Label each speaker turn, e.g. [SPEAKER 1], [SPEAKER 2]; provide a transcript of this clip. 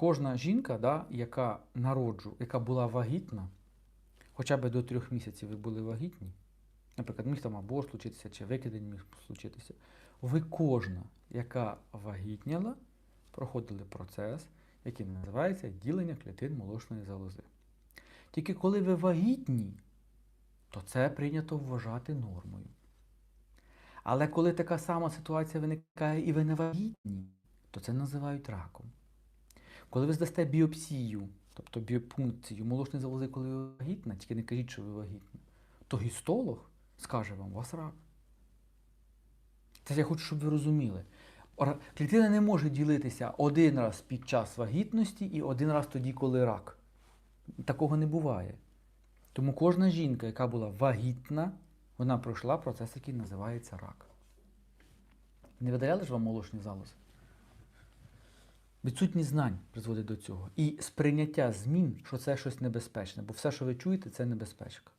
[SPEAKER 1] кожна жінка, да, яка народжу, яка була вагітна, хоча б до трьох місяців ви були вагітні, наприклад, міг там аборт случитися, чи викидень міг случитися, ви кожна, яка вагітніла, проходили процес, який називається ділення клітин молочної залози. Тільки коли ви вагітні, то це прийнято вважати нормою. Але коли така сама ситуація виникає і ви не вагітні, то це називають раком. Коли ви здасте біопсію, тобто біопункцію молочної залози, коли ви вагітна, тільки не кажіть, що ви вагітна, то гістолог скаже вам, у вас рак. Це я хочу, щоб ви розуміли. Клітина не може ділитися один раз під час вагітності і один раз тоді, коли рак. Такого не буває. Тому кожна жінка, яка була вагітна, вона пройшла процес, який називається рак. Не видаляли ж вам молочні залози? Відсутність знань призводить до цього. І сприйняття змін, що це щось небезпечне, бо все, що ви чуєте, це небезпечка.